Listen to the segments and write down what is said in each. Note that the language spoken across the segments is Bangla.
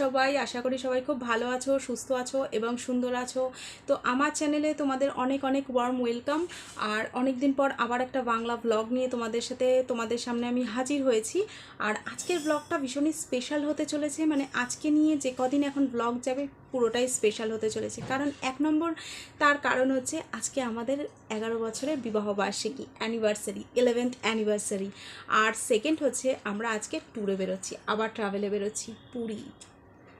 সবাই, আশা করি সবাই খুব ভালো আছো, সুস্থ আছো এবং সুন্দর আছো। তো আমার চ্যানেলে তোমাদের অনেক অনেক ওয়ার্ম ওয়েলকাম আর অনেক দিন পর আবার একটা বাংলা ব্লগ নিয়ে তোমাদের সাথে, তোমাদের সামনে আমি হাজির হয়েছি। আর আজকের ব্লগটা ভীষণই স্পেশাল হতে চলেছে। মানে আজকে নিয়ে যে কদিন এখন ব্লগ যাবে, পুরোটাই স্পেশাল হতে চলেছে। কারণ এক নম্বর, তার কারণ হচ্ছে আজকে আমাদের এগারো বছরের বিবাহবার্ষিকী অ্যানিভার্সারি ইলেভেন্থ অ্যানিভার্সারি আর সেকেন্ড হচ্ছে আমরা আজকে ট্যুরে বেরোচ্ছি, আবার ট্রাভেলে বেরোচ্ছি, পুরী।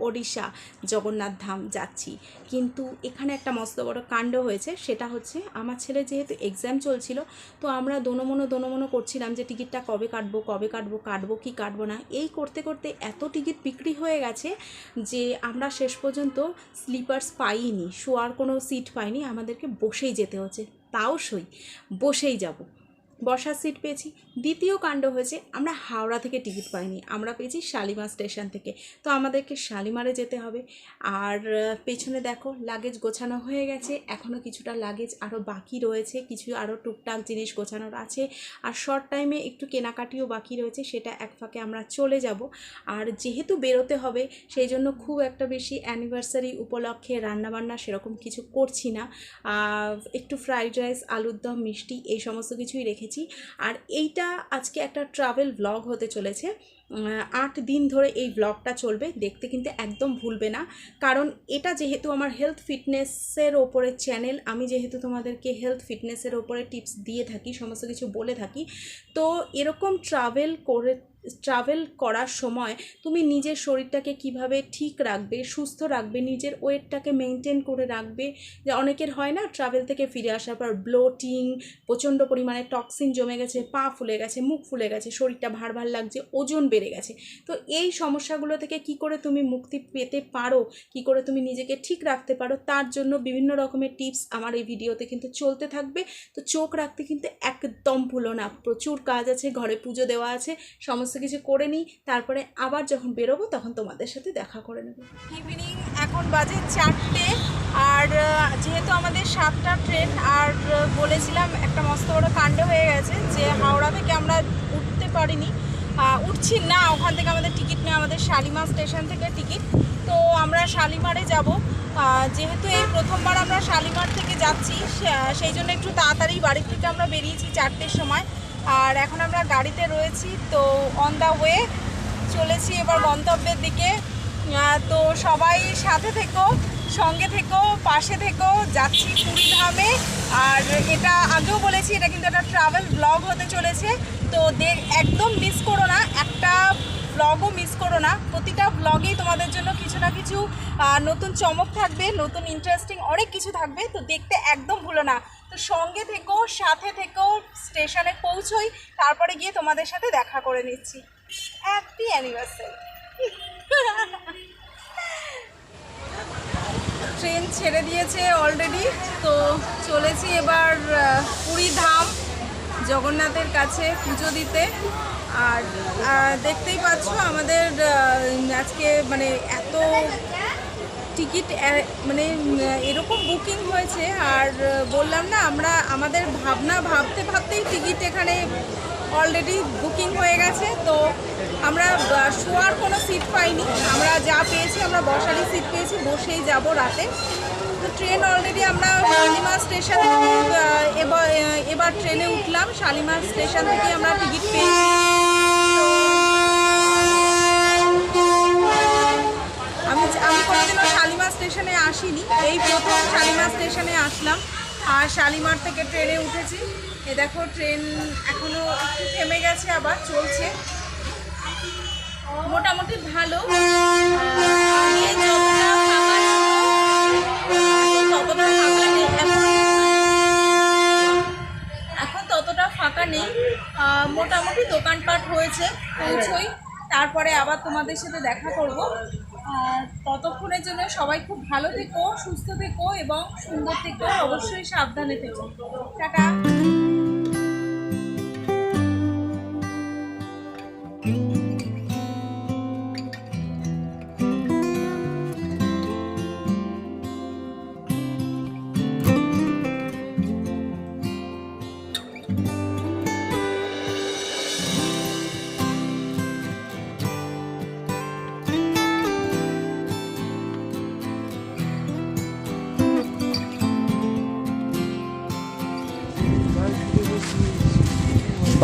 ওড়িশা জগন্নাথ ধাম যাচ্ছি। কিন্তু এখানে একটা মস্ত বড় কাণ্ড হয়েছে, সেটা হচ্ছে আমার ছেলে যেহেতু এক্সাম চলছিল, তো আমরা দোনোমনো দোনোমনো করছিলাম যে টিকিটটা কবে কাটবো কবে কাটবো কাটবো কি কাটবো না। এই করতে করতে এত টিকিট বিক্রি হয়ে গেছে যে আমরা শেষ পর্যন্ত স্লিপার্স পাইনি, শোয়ার কোনো সিট পাইনি, আমাদেরকে বসেই যেতে হচ্ছে। তাও সই, বসেই যাব। বসার সিট পেয়েছি। দ্বিতীয় কাণ্ড হয়েছে, আমরা হাওড়া থেকে টিকিট পাইনি। আমরা পেয়েছি শালিমার স্টেশন থেকে। তো আমাদেরকে শালিমারে যেতে হবে। আর পেছনে দেখো লাগেজ গোছানো হয়ে গেছে। এখনও কিছুটা লাগেজ আরও বাকি রয়েছে। কিছু আরও টুকটাক জিনিস গোছানোর আছে। আর শর্ট টাইমে একটু কেনাকাটিও বাকি রয়েছে। সেটা এক ফাঁকে আমরা চলে যাব। আর যেহেতু বেরোতে হবে, সেই জন্য খুব একটা বেশি অ্যানিভার্সারি উপলক্ষে রান্নাবান্না সেরকম কিছু করছি না। একটু ফ্রাইড রাইস আলুর দম, মিষ্টি, এই সমস্ত কিছুই রেখেছি। আর এইটা আজকে একটা ট্রাভেল ব্লগ হতে চলেছে। আট দিন ধরে এই ব্লগটা চলবে। দেখতে কিন্তু একদম ভুলবে না। কারণ এটা যেহেতু আমার হেলথ ফিটনেসের ওপরে চ্যানেল আমি যেহেতু তোমাদেরকে হেলথ ফিটনেসের ওপরে টিপস দিয়ে থাকি, সমস্ত কিছু বলে থাকি, তো এরকম ট্রাভেল করে ট্রাভেল করার সময় তুমি নিজের শরীরটাকে কীভাবে ঠিক রাখবে, সুস্থ রাখবে, নিজের ওয়েটটাকে মেনটেন করে রাখবে? যে অনেকের হয় না ট্রাভেল থেকে ফিরে আসার পর ব্লোটিং প্রচণ্ড পরিমাণে টক্সিন জমে গেছে, পা ফুলে গেছে, মুখ ফুলে গেছে, শরীরটা ভার ভার লাগছে, ওজন বেড়ে গেছে। তো এই সমস্যাগুলো থেকে কি করে তুমি মুক্তি পেতে পারো? কি করে তুমি নিজেকে ঠিক রাখতে পারো? তার জন্য বিভিন্ন রকমের টিপস আমার এই ভিডিওতে কিন্তু চলতে থাকবে। তো চোখ রাখতে কিন্তু একদম ভুলো না। প্রচুর কাজ আছে, ঘরে পুজো দেওয়া আছে, সমস্ত কিছু করে নিই, তারপরে আবার যখন বেরোবো তখন তোমাদের সাথে দেখা করে নেব। ইভিনিং এখন বাজে চারটে, আর যেহেতু আমাদের সাতটা ট্রেন, আর বলেছিলাম একটা মস্ত বড় কাণ্ড হয়ে গেছে যে হাওড়া থেকে আমরা উঠতে পারিনি। উঠছি না, ওখান থেকে আমাদের টিকিট নেই আমাদের শালিমার স্টেশন থেকে টিকিট। তো আমরা শালিমারে যাব। যেহেতু এই প্রথমবার আমরা শালিমার থেকে যাচ্ছি সেই জন্য একটু তাড়াতাড়ি বাড়ির থেকে আমরা বেরিয়েছি চারটের সময়। আর এখন আমরা গাড়িতে রয়েছি, তো অন দ্য ওয়ে চলেছি এবার গন্তব্যের দিকে। তো সবাই সাথে থেকো, সঙ্গে থেকো, পাশে থেকো, যাচ্ছি পুরী ধামে। আর এটা আগেও বলেছি, এটা কিন্তু একটা ট্রাভেল ব্লগ হতে চলেছে। তো একদম মিস করো না, একটা ব্লগও মিস করো না। প্রতিটা ব্লগেই তোমাদের জন্য কিছু না কিছু নতুন চমক থাকবে, নতুন ইন্টারেস্টিং অনেক কিছু থাকবে, তো দেখতে একদম ভুলো না। তো সঙ্গে থেকেও সাথে থেকেও স্টেশনে পৌঁছোই, তারপরে গিয়ে তোমাদের সাথে দেখা করে নিচ্ছি। হ্যাপি অ্যানিভার্সারি ট্রেন ছেড়ে দিয়েছে অলরেডি তো চলেছি এবার পুরী ধাম, জগন্নাথের কাছে পুজো দিতে। আর দেখতেই পাচ্ছ আমাদের আজকে মানে এত টিকিট মানে এরকম বুকিং হয়েছে। আর বললাম না, আমরা আমাদের ভাবনা ভাবতে ভাবতেই টিকিট এখানে অলরেডি বুকিং হয়ে গেছে। তো আমরা শোয়ার কোনো সিট পাইনি। আমরা যা পেয়েছি, আমরা বসারই সিট পেয়েছি, বসেই যাব রাতে। তো ট্রেন অলরেডি আমরা শালিমার স্টেশন থেকে এবার এবার ট্রেনে উঠলাম। শালিমার স্টেশন থেকে আমরা টিকিট পেয়েছি। আমি কোনোদিনও শালিমার স্টেশনে আসিনি। এই প্রথম শালিমার স্টেশনে আসলাম। আর শালিমার থেকে ট্রেনে উঠেছি। এ দেখো, ট্রেন এখনও একটু থেমে গেছে, আবার চলছে। মোটামুটি ভালো। এখন। ততটা ফাঁকা নেই। মোটামুটি দোকানপাট হয়েছে, পৌঁছই। তারপরে আবার তোমাদের সাথে দেখা করব। ততক্ষণের জন্য সবাই খুব ভালো থেকো, সুস্থ থেকো এবং সুন্দর থেকো। অবশ্যই সাবধানে থেকো। টাটা।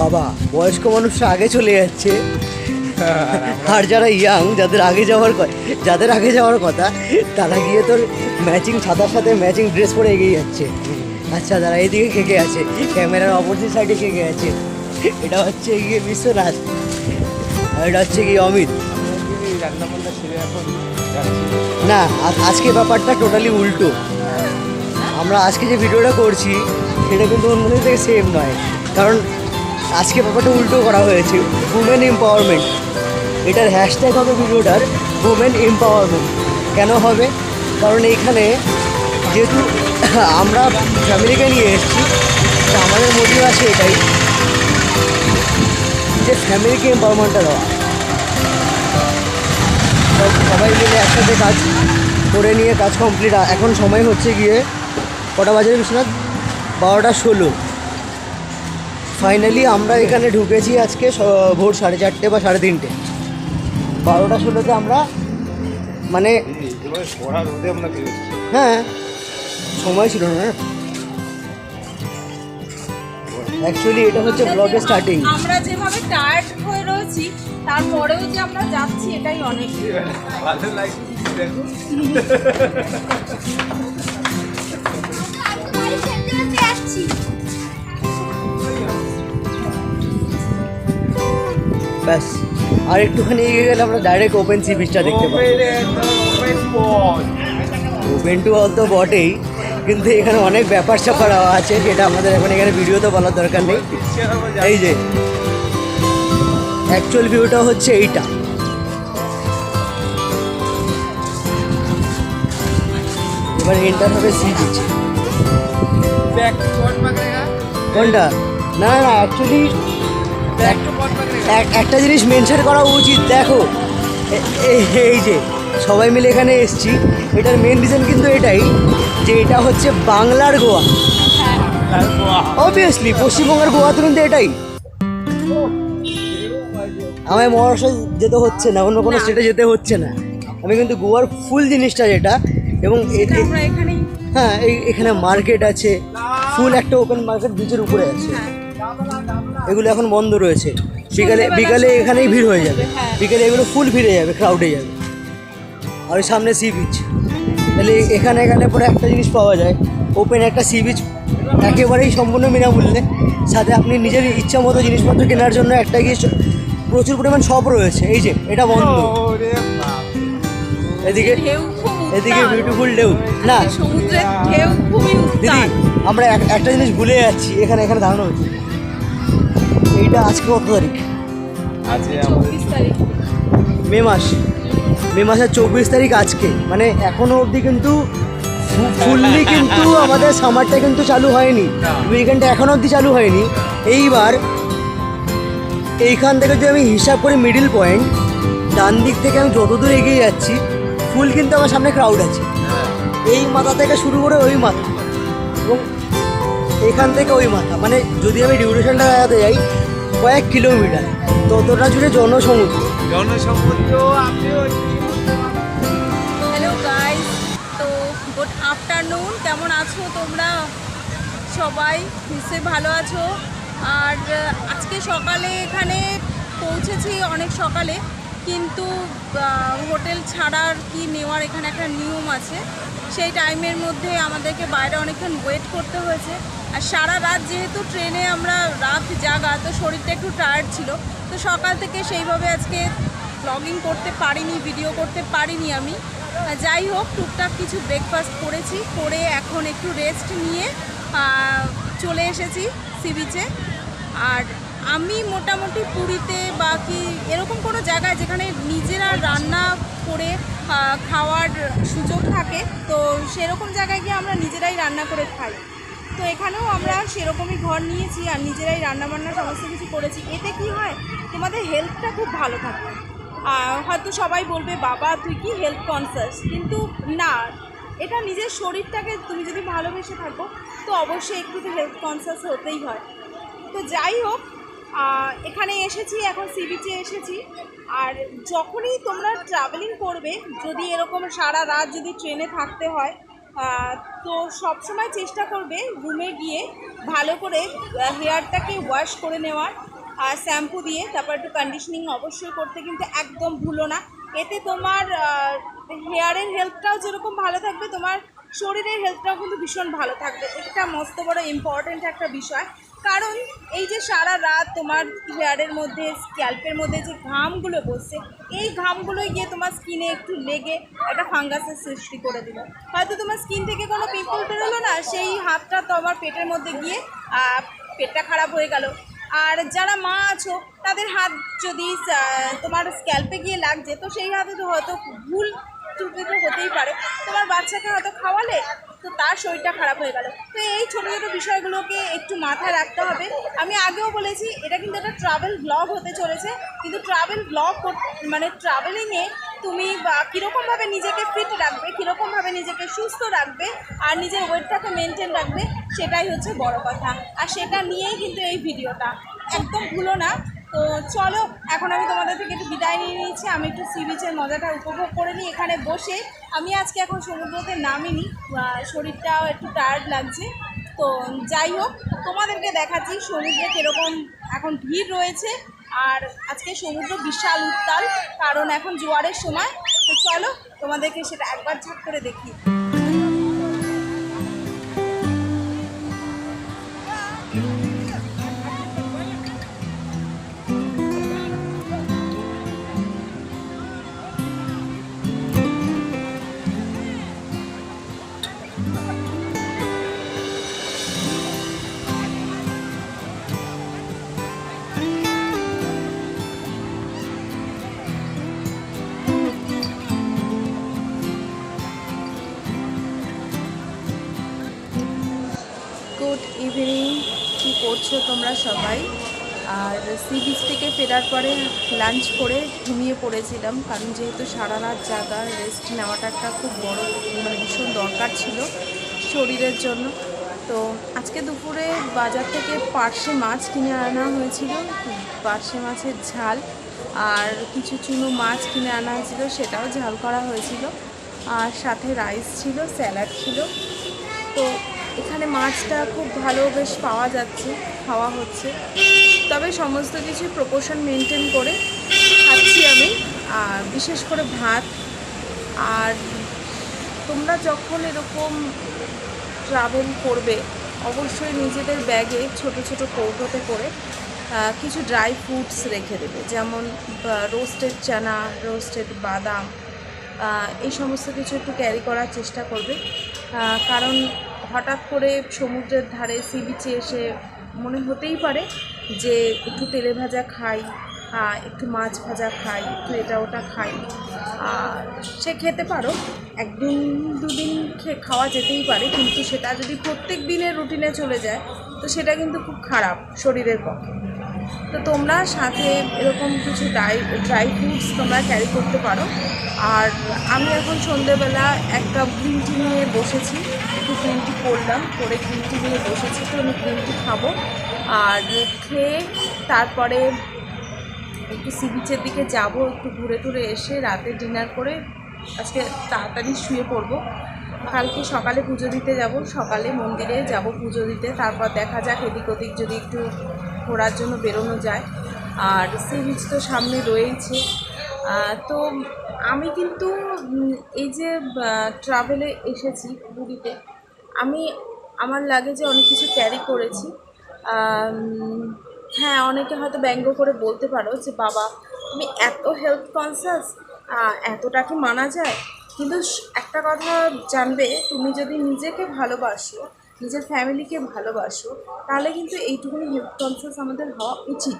বাবা, বয়স্ক মানুষরা আগে চলে যাচ্ছে। আর যারা ইয়াং যাদের আগে যাওয়ার ক- যাদের আগে যাওয়ার কথা, তারা গিয়ে তোর ম্যাচিং ছাতার সাথে ম্যাচিং ড্রেস পরে এগিয়ে যাচ্ছে। আচ্ছা তারা এদিকে কে কে আছে? ক্যামেরার অপোজিট সাইডে কে কে আছে? এটা হচ্ছে গিয়ে বিশ্বনাথ। আর এটা হচ্ছে গিয়ে অমিত। না আজ- আজকে ব্যাপারটা টোটালি উল্টো। আমরা আজকে যে ভিডিওটা করছি, সেটা কিন্তু অন্য থেকে সেম নয়। কারণ আজকে ব্যাপারটা উল্টো করা হয়েছে। উমেন এম্পাওয়ারমেন্ট এটার হ্যাশট্যাগ হবে ভিডিওটার উমেন এম্পাওয়ারমেন্ট কেন হবে? কারণ এইখানে যেহেতু আমরা ফ্যামিলিকে নিয়ে এসেছি আমাদের মোটিভ আছে এটাই। যে ফ্যামিলিকে এম্পাওয়ারমেন্টটা দেওয়া। সবাই মিলে একসাথে কাজ করে নিয়ে কাজ কমপ্লিট এখন সময় হচ্ছে গিয়ে কটা বাজারে বিশ্বনাথ? বারোটা ষোলো। ফাইনালি আমরা এখানে ঢুকেছি আজকে ভোর সাড়ে চারটে বা সাড়ে তিনটে। বারোটা ষোলোতে আমরা মানে হ্যাঁ সময় ছিল না অ্যাকচুয়ালি এটা হচ্ছে ব্লগের স্টার্টিং আমরা যেভাবে টায়ার্ড হয়ে রয়েছি তারপরেও যে আমরা যাচ্ছি এটাই অনেক। ভালো লাগছে দেখো ব্যাস। আর একটুখানি এগিয়ে গেলে আমরা ডাইরেক্ট ওপেন সি বিচটা দেখতে পাবো। ওপেন টু অল তো বটেই কিন্তু এখানে অনেক ব্যাপার স্যাপার আছে যেটা আমাদের এখন এখানে ভিডিও তো বলার দরকার নেই। এই যে অ্যাকচুয়াল ভিউটা হচ্ছে এইটা। এবার এন্টার হবে সি বিচ কোনটা? না না অ্যাকচুয়ালি একটা জিনিস মেনশন করা উচিত দেখো। এই যে সবাই মিলে এখানে এসছি। এটার মেন রিজন কিন্তু এটাই যে এটা হচ্ছে বাংলার গোয়া। অবভিয়াসলি পশ্চিমবঙ্গের গোয়া তো কিন্তু এটাই। আমায় মহারাষ্ট্র যেতে হচ্ছে না অন্য কোনো স্টেটে যেতে হচ্ছে না। আমি কিন্তু গোয়ার ফুল জিনিসটা যেটা এবং হ্যাঁ এই এখানে মার্কেট আছে ফুল একটা ওপেন মার্কেট বিচের উপরে আছে। এগুলো এখন বন্ধ রয়েছে। বিকালে বিকালে এখানেই ভিড় হয়ে যাবে। হ্যাঁ। বিকালে এগুলো ফুল ভিড়ে যাবে ক্রাউডে যাবে। আর ওই সামনে সি বিচ তাহলে এখানে এখানে পরে একটা জিনিস পাওয়া যায়। ওপেন একটা সি বিচ একেবারেই সম্পূর্ণ বিনামূল্যে। সাথে আপনি নিজের ইচ্ছা মতো জিনিসপত্র কেনার জন্য একটা গিয়ে প্রচুর পরিমাণ শপ রয়েছে। এই যে এটা বন্ধ। এদিকে এদিকে বিউটিফুল ঢেউ। না। সমুদ্রের ঢেউ খুবই দিদি আমরা এক- একটা জিনিস ভুলে যাচ্ছি। এখানে এখানে দাঁড়ানো হচ্ছে এইটা আজকে কত তারিখ? আজকে চব্বিশ তারিখ। মে মাস। মে মাসের চব্বিশ তারিখ আজকে। মানে এখনও অবধি কিন্তু ফুললি কিন্তু আমাদের সামারটা কিন্তু চালু হয়নি। উইকেন্ডটা এখনও অবধি চালু হয়নি। এইবার এইখান থেকে যদি আমি হিসাব করি মিডিল পয়েন্ট ডান দিক থেকে আমি যতদূর এগিয়ে যাচ্ছি ফুল কিন্তু আমার সামনে ক্রাউড আছে। এই মাথা থেকে শুরু করে ওই মাথা। এবং এখান থেকে ওই মাথা। মানে যদি আমি ডিউরেশনটা দেখাতে যাই কয়েক কিলোমিটার ততটা জুড়ে জনসমুদ্র জনসমুদ্র আপনি ওই হ্যালো গাইস তো গুড আফটারনুন কেমন আছো তোমরা? সবাই নিশ্চয়ই ভালো আছো। আর আজকে সকালে এখানে পৌঁছেছি অনেক সকালে। কিন্তু হোটেল ছাড়ার কি নেওয়ার এখানে একটা নিয়ম আছে। সেই টাইমের মধ্যে আমাদেরকে বাইরে অনেকক্ষণ ওয়েট করতে হয়েছে। আর সারা রাত যেহেতু ট্রেনে আমরা রাত জাগা, তো শরীরটা একটু টায়ার্ড ছিল। তো সকাল থেকে সেইভাবে আজকে ব্লগিং করতে পারিনি ভিডিও করতে পারিনি আমি। যাই হোক, টুকটাক কিছু ব্রেকফাস্ট করেছি, করে এখন একটু রেস্ট নিয়ে চলে এসেছি সি বিচে আর আমি মোটামুটি পুরীতে বা কি এরকম কোনো জায়গায় যেখানে নিজেরা রান্না করে খাওয়ার সুযোগ থাকে, তো সেরকম জায়গায় গিয়ে আমরা নিজেরাই রান্না করে খাই। তো এখানেও আমরা সেরকমই ঘর নিয়েছি আর নিজেরাই রান্নাবান্না সমস্ত কিছু করেছি। এতে কি হয়, তোমাদের হেলথটা খুব ভালো থাকে। হয়তো সবাই বলবে, বাবা, তুই কি হেলথ কনসিয়াস কিন্তু না, এটা নিজের শরীরটাকে তুমি যদি ভালোবেসে থাকো, তো অবশ্যই একটু তো হেলথ কনসিয়াস হতেই হয়। তো যাই হোক এখানে এসেছি, এখন সি বিচে এসেছি। আর যখনই তোমরা ট্রাভেলিং করবে, যদি এরকম সারা রাত যদি ট্রেনে থাকতে হয় তো সবসময় চেষ্টা করবে রুমে গিয়ে ভালো করে হেয়ারটাকে ওয়াশ করে নেওয়ার, আর শ্যাম্পু দিয়ে, তারপর একটু কন্ডিশনিং অবশ্যই করতে, কিন্তু একদম ভুলো না। এতে তোমার হেয়ারের হেলথটাও যেরকম ভালো থাকবে, তোমার শরীরের হেলথটাও কিন্তু ভীষণ ভালো থাকবে। এটা মস্ত বড় ইম্পর্ট্যান্ট একটা বিষয়। কারণ এই যে সারা রাত তোমার হেয়ারের মধ্যে, স্ক্যাল্পের মধ্যে যে ঘামগুলো বসছে, এই ঘামগুলো গিয়ে তোমার স্কিনে একটু লেগে একটা ফাঙ্গাসের সৃষ্টি করে দিল। হয়তো তোমার স্কিন থেকে কোনো পিম্পল বেরোলো না, সেই হাতটা তোমার পেটের মধ্যে গিয়ে পেটটা খারাপ হয়ে গেল। আর যারা মা আছো, তাদের হাত যদি তোমার স্ক্যাল্পে গিয়ে লাগছে, তো সেই হাতে তো হয়তো ভুল তো হতেই পারে। তোমার বাচ্চাকে হয়তো খাওয়ালে তো তার শরীরটা খারাপ হয়ে গেল। তো এই ছোটো ছোটো বিষয়গুলোকে একটু মাথায় রাখতে হবে। আমি আগেও বলেছি, এটা কিন্তু একটা ট্রাভেল ব্লগ হতে চলেছে। কিন্তু ট্রাভেল ব্লগ মানে ট্রাভেলিংয়ে তুমি বা কীরকমভাবে নিজেকে ফিট রাখবে, কীরকমভাবে নিজেকে সুস্থ রাখবে আর নিজের ওয়েটটাকে মেনটেন রাখবে, সেটাই হচ্ছে বড় কথা। আর সেটা নিয়েই কিন্তু এই ভিডিওটা একদম ভুলো না। তো চলো, এখন আমি তোমাদের থেকে একটু বিদায় নিয়ে নিয়েছি। আমি একটু সি বিচের মজাটা উপভোগ করে নিই এখানে বসে। আমি আজকে এখন সমুদ্রতে নামিনি শরীরটাও একটু টায়ার্ড লাগছে। তো যাই হোক, তোমাদেরকে দেখাচ্ছি সমুদ্রে কীরকম এখন ভিড় রয়েছে। আর আজকে সমুদ্র বিশাল উত্তাল, কারণ এখন জোয়ারের সময়। তো চলো, তোমাদেরকে সেটা একবার ঝাঁক করে দেখি গুড ইভিনিং। কী করছ তোমরা সবাই? আর সি বিচ থেকে ফেরার পরে লাঞ্চ করে ঘুমিয়ে পড়েছিলাম, কারণ যেহেতু সারা রাত জাগা রেস্ট নেওয়াটা একটা খুব বড় মানে ভীষণ দরকার ছিল শরীরের জন্য। তো আজকে দুপুরে বাজার থেকে পার্শে মাছ কিনে আনা হয়েছিল, পার্শে মাছের ঝাল, আর কিছু চুনো মাছ কিনে আনা হয়েছিল, সেটাও ঝাল করা হয়েছিল। আর সাথে রাইস ছিল স্যালাড ছিল। তো এখানে মাছটা খুব ভালো বেশ পাওয়া যাচ্ছে, খাওয়া হচ্ছে। তবে সমস্ত কিছু প্রপোর্শন মেনটেন করে খাচ্ছি আমি, আর বিশেষ করে ভাত। আর তোমরা যখন এরকম ট্রাভেল করবে, অবশ্যই নিজেদের ব্যাগে ছোট ছোট কৌটোতে করে কিছু ড্রাই ফ্রুটস রেখে দেবে। যেমন রোস্টেড চানা রোস্টেড বাদাম এই সমস্ত কিছু একটু ক্যারি করার চেষ্টা করবে। কারণ হঠাৎ করে সমুদ্রের ধারে সি বিচে এসে মনে হতেই পারে যে একটু তেলে ভাজা খাই একটু মাছ ভাজা খাই, একটু এটা ওটা খাই। সে খেতে পারো, একদিন দুদিন খে খাওয়া যেতেই পারে, কিন্তু সেটা যদি প্রত্যেক দিনের রুটিনে চলে যায়, তো সেটা কিন্তু খুব খারাপ শরীরের পক্ষে। তো তোমরা সাথে এরকম কিছু ড্রাই ড্রাই ফ্রুটস তোমরা ক্যারি করতে পারো। আর আমি এখন সন্ধেবেলা একটা গ্রিন টি নিয়ে বসেছি। একটু গ্রিন টি করলাম, করে গ্রিন টি নিয়ে বসেছি তো আমি গ্রিন টি খাব। আর খেয়ে তারপরে একটু সি বিচের দিকে যাব, একটু ঘুরে টুরে এসে রাতে ডিনার করে আজকে তাড়াতাড়ি শুয়ে পড়ব। কালকে সকালে পুজো দিতে যাব, সকালে মন্দিরে যাব পুজো দিতে। তারপর দেখা যাক, এদিক ওদিক যদি একটু ঘোরার জন্য বেরোনো যায়। আর সি বিচ তো সামনে রয়েছে তো আমি কিন্তু এই যে ট্রাভেলে এসেছি পুরীতে আমি, আমার লাগেজে অনেক কিছু ক্যারি করেছি। হ্যাঁ অনেকে হয়তো ব্যঙ্গ করে বলতে পারো যে, বাবা, তুমি এত হেলথ কনসিয়াস এতটা কি মানা যায়? কিন্তু একটা কথা জানবে, তুমি যদি নিজেকে ভালোবাসো, নিজের ফ্যামিলিকে ভালোবাসো, তাহলে কিন্তু এইটুকুনি হেলথ কনসিয়াস আমাদের হওয়া উচিত।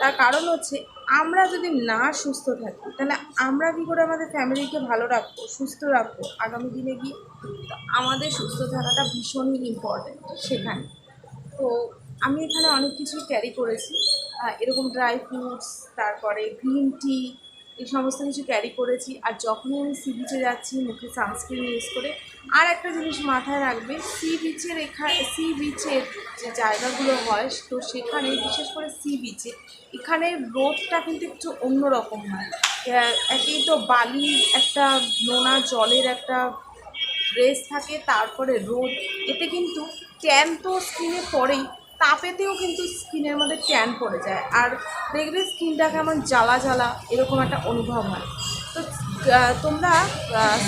তার কারণ হচ্ছে আমরা যদি না সুস্থ থাকি, তাহলে আমরা কী করে আমাদের ফ্যামিলিকে ভালো রাখব, সুস্থ রাখব? আগামী দিনে গিয়ে তো আমাদের সুস্থ থাকাটা ভীষণই ইম্পর্ট্যান্ট সেখানে। তো আমি এখানে অনেক কিছুই ক্যারি করেছি। এরকম ড্রাই ফ্রুটস তারপরে গ্রিন টি এই সমস্ত কিছু ক্যারি করেছি। আর যখনই আমি সি বিচে যাচ্ছি, মুখে সানস্ক্রিন ইউজ করে, আর একটা জিনিস মাথায় রাখবে সি বিচের এখানে সি বিচের যে জায়গাগুলো হয়, তো সেখানে, বিশেষ করে সি বিচে এখানে রোদটা কিন্তু একটু অন্যরকম হয়। একেই তো বালি, একটা নোনা জলের একটা ড্রেস থাকে, তারপরে রোদ। এতে কিন্তু ট্যান তো স্কিনে পড়েই তাপেতেও কিন্তু স্কিনের মধ্যে ট্যান পড়ে যায়। আর দেখবে স্কিনটা কেমন জ্বালা জ্বালা, এরকম একটা অনুভব হয়। তো তোমরা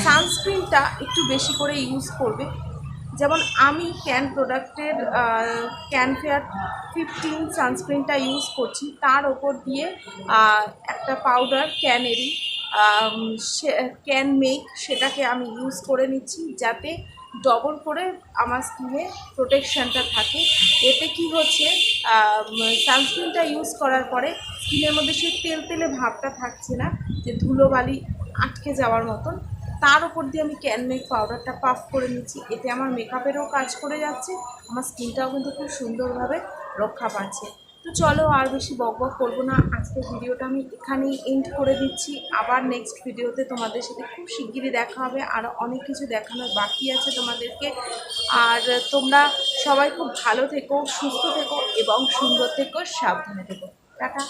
সানস্ক্রিনটা একটু বেশি করে ইউজ করবে। যেমন আমি ক্যান প্রোডাক্টের ক্যান ফেয়ার ফিফটিন সানস্ক্রিনটা ইউজ করছি। তার ওপর দিয়ে একটা পাউডার ক্যানেরই ক্যান মেক সেটাকে আমি ইউজ করে নিচ্ছি যাতে ডবল করে আমার স্কিনে প্রোটেকশানটা থাকে। এতে কি হচ্ছে সানস্ক্রিনটা ইউজ করার পরে স্কিনের মধ্যে সেই তেল তেলে ভাবটা থাকছে না, যে ধুলোবালি আটকে যাওয়ার মতন। তার উপর দিয়ে আমি ক্যান মেক পাউডারটা পাফ করে নিচ্ছি। এতে আমার মেকআপেরও কাজ করে যাচ্ছে, আমার স্কিনটাও কিন্তু খুব সুন্দরভাবে রক্ষা পাচ্ছে। তো চলো আর বেশি বক বক করব না। আজকের ভিডিওটা আমি এখানেই এন্ড করে দিচ্ছি। আবার নেক্সট ভিডিওতে তোমাদের সাথে খুব শিগগিরই দেখা হবে। আর অনেক কিছু দেখানোর বাকি আছে তোমাদেরকে। আর তোমরা সবাই খুব ভালো থেকো, সুস্থ থেকো এবং সুন্দর থেকো, সাবধানে থেকো। টাটা।